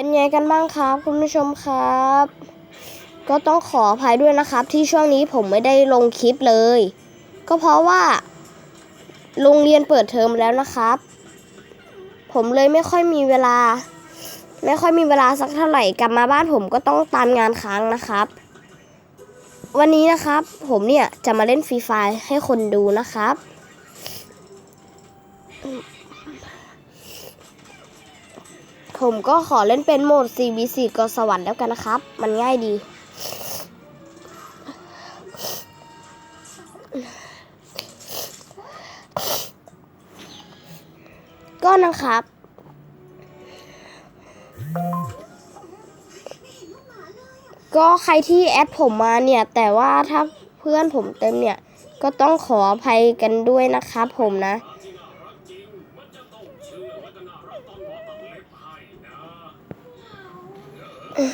เป็นไงกันบ้างครับ คุณผู้ชมครับ ก็ต้องขออภัยด้วยนะครับ ที่ช่วงนี้ผมไม่ได้ลงคลิปเลย ก็เพราะว่าโรงเรียนเปิดเทอมแล้วนะครับ ผมเลยไม่ค่อยมีเวลา ไม่ค่อยมีเวลาสักเท่าไหร่กลับมาบ้านผมก็ต้องตามงานค้างนะครับ วันนี้นะครับ ผมเนี่ยจะมาเล่นฟรีไฟให้คนดูนะครับ ผมก็ขอเล่นเป็นโหมด CB4 กสวรรค์แล้วกันนะครับ มันง่ายดี ก็นะครับ ก็ใครที่แอดผมมาเนี่ย แต่ว่าถ้าเพื่อนผมเต็มเนี่ย ก็ต้องขออภัยกันด้วยนะครับผมนะ เดี๋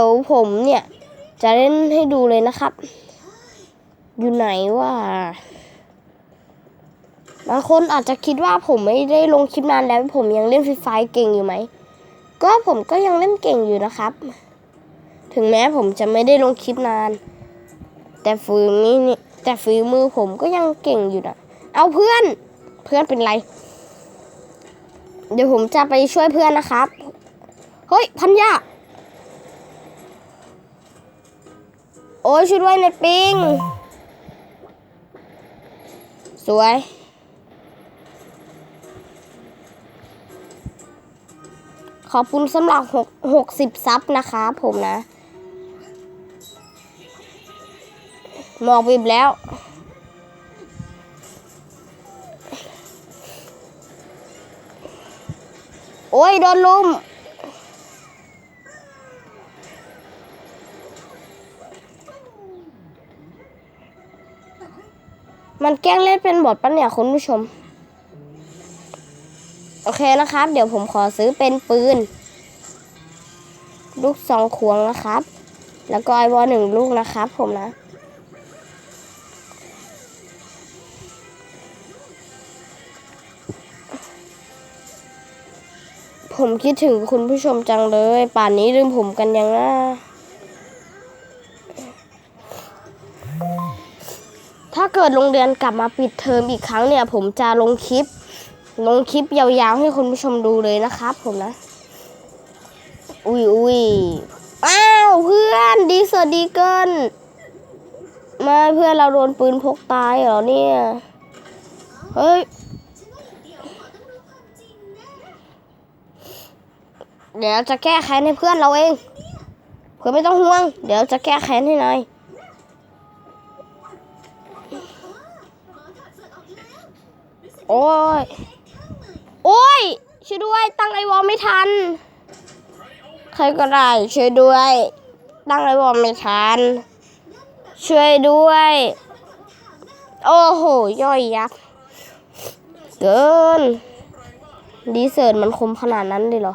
ยวผมเนี่ย จะเล่นให้ดูเลยนะครับ อยู่ไหนว่าบางคนอาจจะคิดว่าผมไม่ได้ลงคลิปนานแล้ว ผมยังเล่นฟรีไฟเก่งอยู่ไหม ก็ผมก็ยังเล่นเก่งอยู่นะครับ ถึงแม้ผมจะไม่ได้ลงคลิปนาน แต่ฝีมือนี่ แต่ฝีมือผมก็ยังเก่งอยู่นะเอาเพื่อน เพื่อนเป็นไร เดี๋ยวผมจะไปช่วยเพื่อนนะครับ เฮ้ย พันยาโอ้ยช่วยด้วยเนปิง สวย ขอบคุณสำหรับหกหกสิบซับนะคะผมนะ มอกบิบแล้ว โอ้ย โดนลุม มันแกล้งเล่นเป็นบทปะเนี่ยคุณผู้ชม โอเคนะครับ เดี๋ยวผมขอซื้อเป็นปืน ลูกสองควงนะครับ แล้วก็ไอวอลหนึ่งลูกนะครับผมนะ ผมคิดถึงคุณผู้ชมจังเลย ป่านนี้ลืมผมกันยังนะถ้าเกิดโรงเรียนกลับมาปิดเทอมอีกครั้งเนี่ย ผมจะลงคลิป ลงคลิปยาวๆให้คุณผู้ชมดูเลยนะครับ ผมนะ อุ้ยอุ้ยอ้าวเพื่อนดีสวัสดีเกินมาเพื่อนเราโดนปืนพกตายเหรอเนี่ย เฮ้ย เดี๋ยวจะแก้แค้นให้เพื่อนเราเอง เพื่อนไม่ต้องห่วง เดี๋ยวจะแก้แค้นให้นายโอ้ย โอ้ย ช่วยด้วย ตั้งไอวอลไม่ทัน ใครก็ได้ ช่วยด้วย ตั้งไอวอลไม่ทัน ช่วยด้วย โอ้โห ย่อยยักษ์ เกิน ดีเซิร์ตมันคมขนาดนั้นเลยเหรอ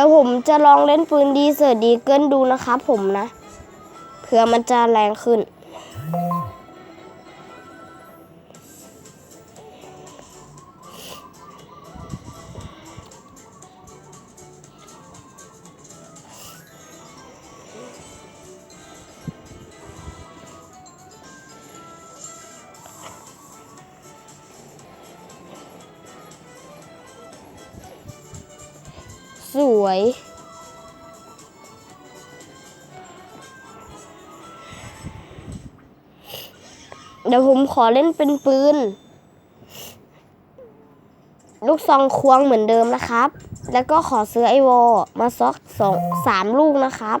เดี๋ยวผมจะลองเล่นปืนดีเซอร์ดีเกิลดูนะครับผมนะ เผื่อมันจะแรงขึ้น วย เดี๋ยวผมขอเล่นเป็นปืน ลูกซองควงเหมือนเดิมนะครับ แล้วก็ขอซื้อไอวอมาซอกสองสามลูกนะครับ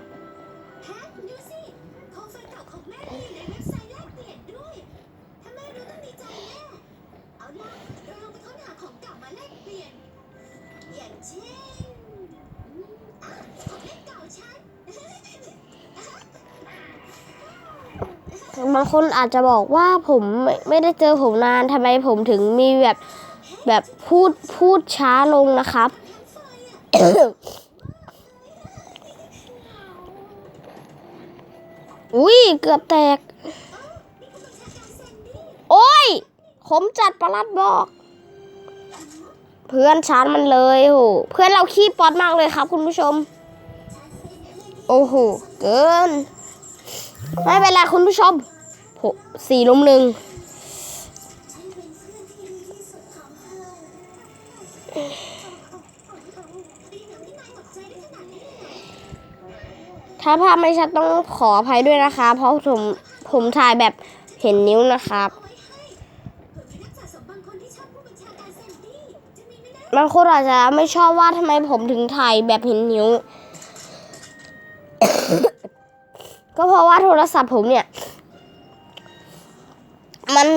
บางคนอาจจะบอกว่าผมไม่ได้เจอผมนานทำไมผมถึงมีแบบแบบพูดพูดช้าลงนะครับ อุ้ยเกือบแตก โอ้ยผมจัดประลัดบอก เพื่อนชาร์จมันเลยโหเพื่อนเราขี้ป๊อตมากเลยครับคุณผู้ชม โอ้โห เกิน ไม่เป็นไรคุณผู้ชมสี่ลุมหนึ่งถ้าภาพไม่ชัดต้องขออภัยด้วยนะคะ เพราะผมผมถ่ายแบบเห็นนิ้วนะครับ บางคนอาจจะไม่ชอบว่าทำไมผมถึงถ่ายแบบเห็นนิ้ว ก็เพราะว่าโทรศัพท์ผมเนี่ย มัน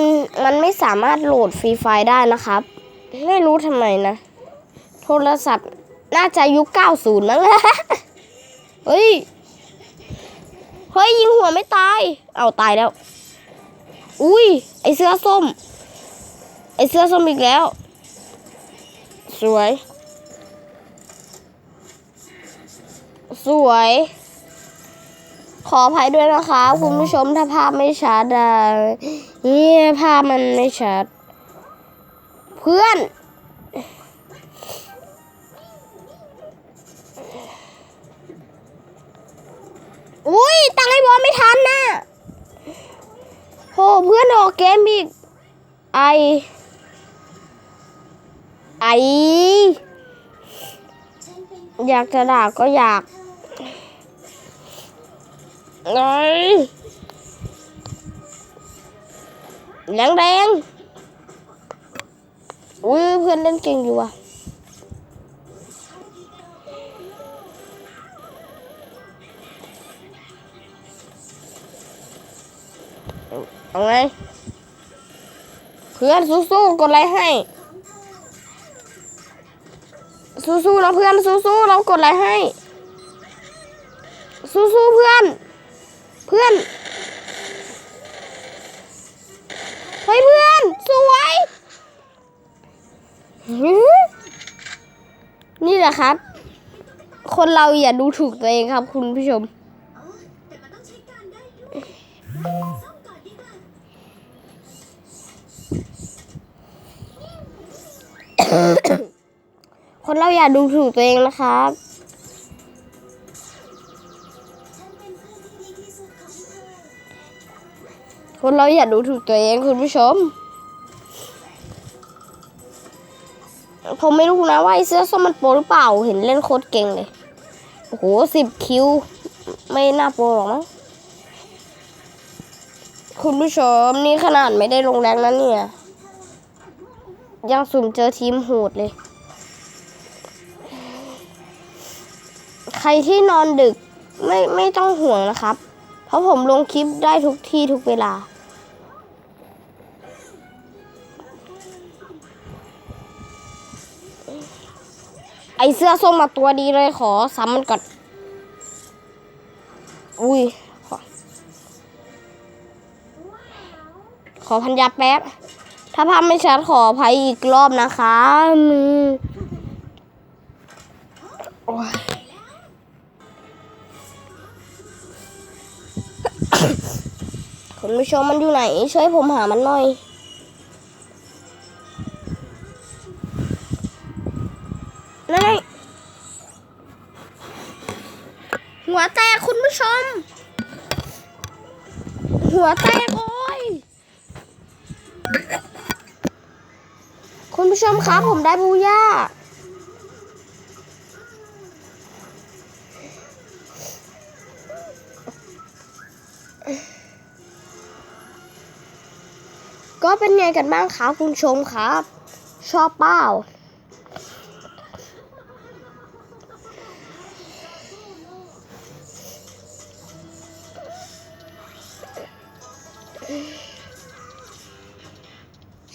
มันไม่สามารถโหลดฟรีไฟได้นะครับ ไม่รู้ทำไมนะ โทรศัพท์น่าจะยุค 90 มั้งเฮ้ย เฮ้ย ยิงหัวไม่ตาย เอาตายแล้ว อุ้ย ไอเสื้อส้ม ไอเสื้อส้มอีกแล้ว สวย สวย ขออภัยด้วยนะคะคุณผู้ชมถ้าภาพไม่ชัดอะนี่ภาพมันไม่ชัด เพื่อน อุ้ยตั้งไอ้บอลไม่ทันน่ะโหเพื่อนออกเกมอีก ไอ ไอ อยากจะด่าก็อยาก ไงแรงแรงๆอุ้ยเพื่อนเล่นเก่งอยู่อะเอาไงเพื่อนสู้ๆกดไลค์ให้ สู้ๆนะเพื่อนสู้ๆเรากดไลค์ให้ สู้ๆเพื่อน พื่อน เฮ้ยเพื่อน สวย นี่แหละครับ คนเราอย่าดูถูกตัวเองครับ คุณผู้ชม คนเราอย่าดูถูกตัวเองนะครับ คนเราอย่าดูถูกตัวเองคุณผู้ชม ผมไม่รู้นะว่าไอเสื้อส้มมันโปรหรือเปล่าเห็นเล่นโคตรเก่งเลย โอ้โหสิบคิว ไม่น่าโปรหรอกมั้งคุณผู้ชมนี่ขนาดไม่ได้ลงแรงนั้นเนี่ย ยังสุ่มเจอทีมโหดเลย ใครที่นอนดึกไม่ไม่ต้องห่วงนะครับ เพราะผมลงคลิปได้ทุกที่ทุกเวลา เสื้อส้มมาตัวดีเลยขอซ้ำมันก่อน อุ้ย ขอ ขอพันยาแป๊บ ถ้าภาพไม่ชัดขออภัยอีกรอบนะคะมือโอ้ยคุณผู้ชมมันอยู่ไหน ช่วยผมหามันหน่อย นั่นไงหัวแตกคุณผู้ชม หัวแตกโอ้ย คุณผู้ชมครับผมได้บูย่าก็เป็นไงกันบ้างครับคุณชมครับ ชอบเปล่า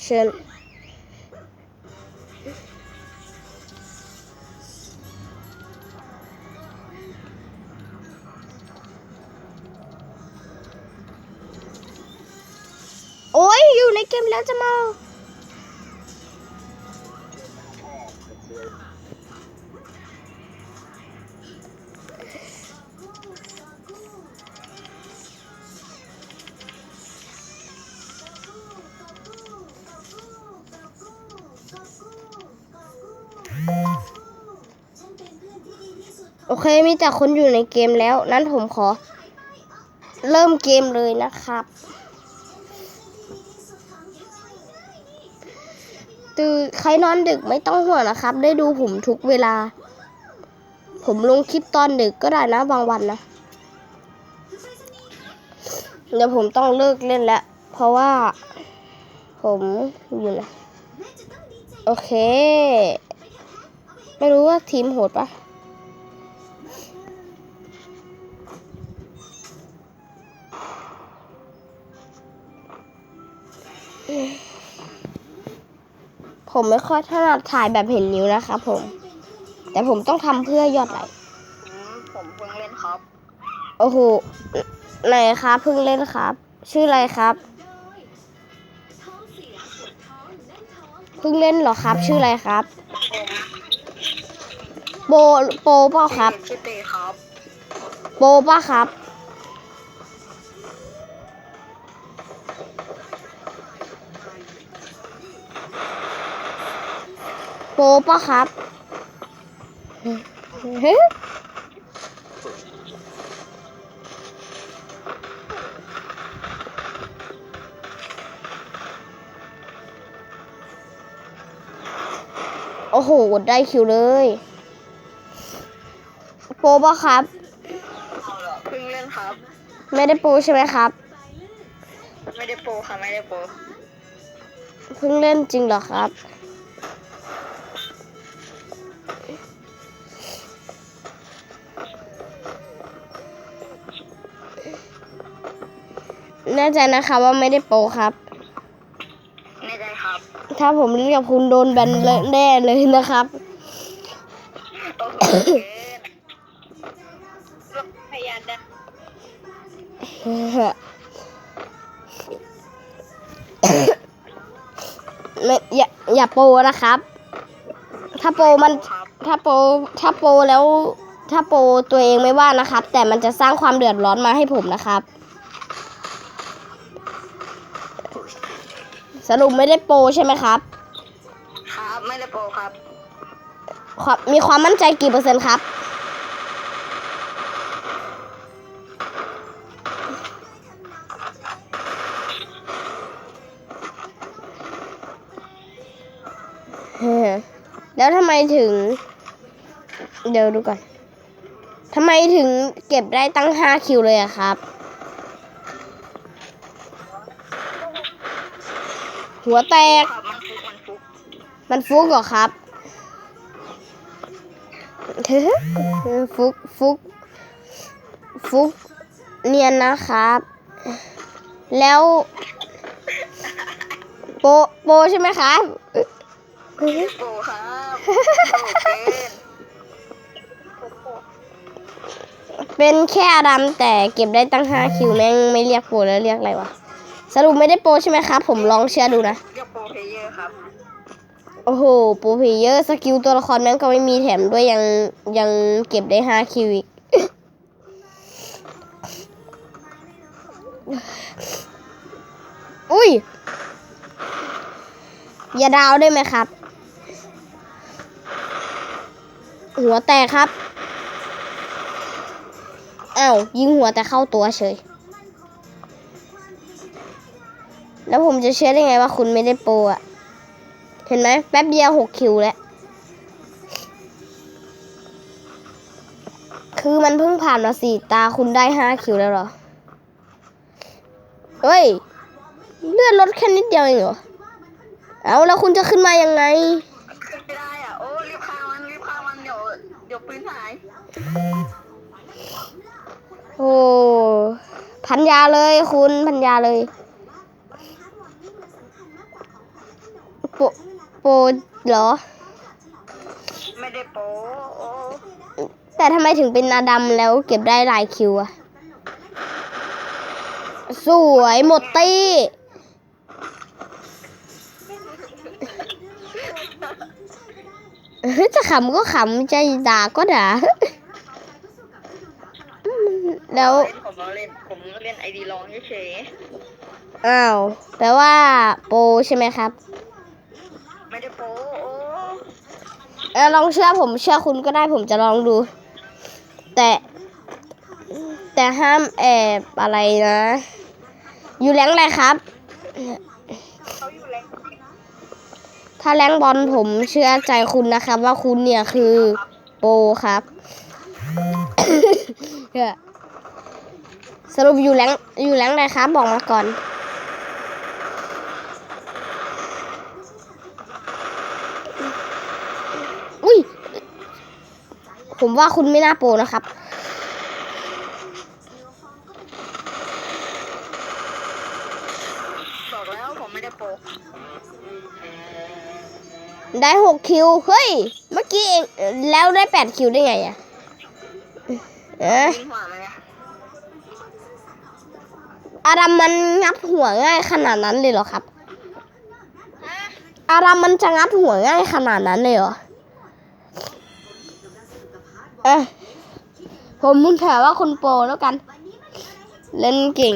เโอเคมีแต่คนอยู่ในเกมแล้ว นั้นผมขอ เริ่มเกมเลยนะครับตื่นใครนอนดึกไม่ต้องห่วงนะครับ ได้ดูผมทุกเวลา ผมลงคลิปตอนดึกก็ได้นะบางวันนะเดี๋ยวผมต้องเลิกเล่นแล้ว เพราะว่า ผมอยู่นะโอเค ไม่รู้ว่าทีมโหดปะ ผมไม่ค่อยถนัดถ่ายแบบเห็นนิ้วนะครับผม แต่ผมต้องทำเพื่อยอดไลค์อืมผมเพิ่งเล่นครับ โอ้โหไหนครับเพิ่งเล่นครับ ชื่ออะไรครับท้องเสียปวดท้องแน่นท้องเพิ่งเล่นเหรอครับ ชื่ออะไรครับ โปโปเปล่าครับชื่อเตครับ โปป่ะครับ ปป่ะครับเฮ้ยโอ้โหกดได้คิวเลย โปป่ะครับเอาเหรอเพิ่งเล่นครับ ไม่ได้โปใช่ไหมครับ ไม่ได้โปรค่ะ ไม่ได้โปรเพิ่งเล่นจริงเหรอครับ แน่ใจนะคะว่าไม่ได้โปรครับ แน่ใจครับ ถ้าผมเรียกคุณโดนแบนเลยแน่เลยนะครับโอ้โหเกินพยานได้ไม่อย่าอย่าโปรนะครับ ถ้าโปรมันครับถ้าโปรถ้าโปรแล้ว ถ้าโปรตัวเองไม่ว่านะครับ แต่มันจะสร้างความเดือดร้อนมาให้ผมนะครับ สรุปไม่ได้โปรใช่ไหมครับ ครับ ไม่ได้โปรครับความมีความมั่นใจกี่เปอร์เซ็นต์ครับเฮ้ยแล้วทำไมถึง เดี๋ยวดูก่อนทำไมถึงเก็บได้ตั้งห้าคิวเลยอะครับ หัวแตกมันฟุกมันฟุกเหรอครับฟุกฟุกฟุกเนียนนะครับ แล้ว โปโปใช่ไหมครับโปครับเป็นแค่ดัมแต่เก็บได้ตั้งห้าคิวแม่งไม่เรียกโปแล้วเรียกอะไรวะ สรุปไม่ได้โปรใช่ไหมครับ ผมลองเชื่อดูนะ เรียกโปรเพลเยอร์ครับ โอ้โห โปรเพลเยอร์สกิลตัวละครแม่งก็ไม่มีแถมด้วยยังยังเก็บได้ห้าคิวอีกอุ้ย อย่าดาวได้ไหมครับ หัวแตกครับ อ้าว ยิงหัวแต่เข้าตัวเฉย แล้วผมจะเชื่อได้ไงว่าคุณไม่ได้โปรอะเห็นไหมแป๊บเดียวหกคิวแล้ว คือมันเพิ่งผ่านมาสี่ตาคุณได้ห้าคิวแล้วเหรอ เฮ้ย เลื่อนรถแค่นิดเดียวเองเหรอ เอาแล้วคุณจะขึ้นมายังไงขึ้นไม่ได้อะโอ้รีบฆ่ามันรีบฆ่ามันเดี๋ยวเดี๋ยวปืนหาย โอ้พันยาเลยคุณพันยาเลย โปโปหรอ ไม่ได้โปแต่ทำไมถึงเป็นนาดำแล้วเก็บได้หลายคิวอะสวยหมดตี้ จะขำก็ขำจะด่าก็ด่า แล้วผมเล่นไอดีลองเฉยอ้าว แปลว่าโปใช่ไหมครับ ไม่ได้โป๊โอ้เออลองเชื่อผมเชื่อคุณก็ได้ผมจะลองดู แต่ แต่ห้ามแอบอะไรนะ อยู่แรงอะไรครับ ถ้าแรงบอลผมเชื่อใจคุณนะครับ ว่าคุณเนี่ยคือโปครับสรุปอยู่แรงอยู่แรงไหนครับ บอกมาก่อน อุ้ย ผมว่าคุณไม่น่าโปรนะครับ บอกแล้วผมไม่ได้โป๊ได้หกคิว เฮ้ย เมื่อกี้เองแล้วได้แปดคิวได้ไงอะเอ๊ะยิงหัวมันไงอารัมมันงัดหัวง่ายขนาดนั้นเลยเหรอครับ อารัมมันจะงัดหัวง่ายขนาดนั้นเลยเหรอ เอผมมุ่งแถว่าคุณโปรแล้วกัน เล่นเก่ง